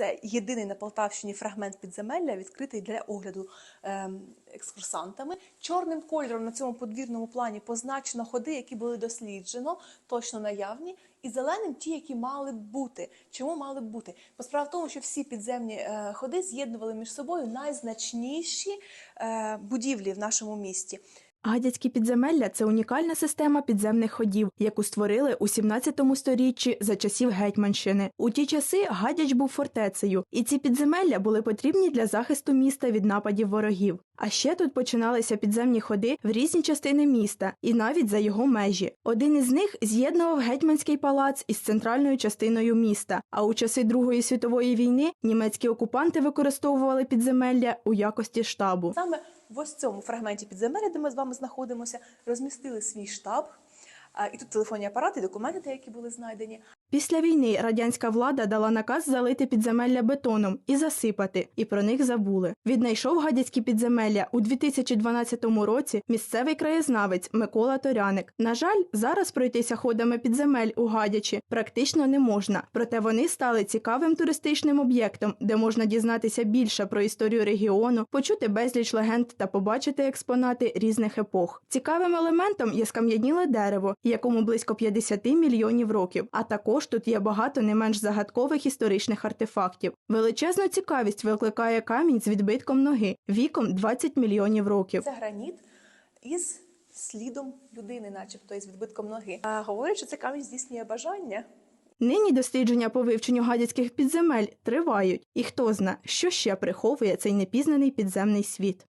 Це єдиний на Полтавщині фрагмент підземелля, відкритий для огляду ем, екскурсантами. Чорним кольором на цьому подвірному плані позначено ходи, які були досліджено, точно наявні, і зеленим ті, які мали б бути. Чому мали б бути? Бо справа в тому, що всі підземні е, ходи з'єднували між собою найзначніші е, будівлі в нашому місті. Гадяцькі підземелля це унікальна система підземних ходів, яку створили у 17 сторіччі за часів Гетьманщини. У ті часи Гадяч був фортецею, і ці підземелля були потрібні для захисту міста від нападів ворогів. А ще тут починалися підземні ходи в різні частини міста і навіть за його межі. Один із них з'єднував гетьманський палац із центральною частиною міста. А у часи Другої світової війни німецькі окупанти використовували підземелля у якості штабу. Саме в ось цьому фрагменті підземелля, де ми з вами знаходимося, розмістили свій штаб. І тут телефонні апарати, документи, деякі були знайдені. Після війни радянська влада дала наказ залити підземелля бетоном і засипати, і про них забули. Віднайшов гадяцькі підземелля у 2012 році місцевий краєзнавець Микола Торяник. На жаль, зараз пройтися ходами підземель у Гадячі практично не можна, проте вони стали цікавим туристичним об'єктом, де можна дізнатися більше про історію регіону, почути безліч легенд та побачити експонати різних епох. Цікавим елементом є скам'яніле дерево, якому близько 50 мільйонів років. А також тут є багато не менш загадкових історичних артефактів. Величезну цікавість викликає камінь з відбитком ноги віком 20 мільйонів років. Це граніт із слідом людини, начебто із відбитком ноги. А говорять, що це камінь здійснює бажання. Нині дослідження по вивченню гадяцьких підземель тривають, і хто зна, що ще приховує цей непізнаний підземний світ.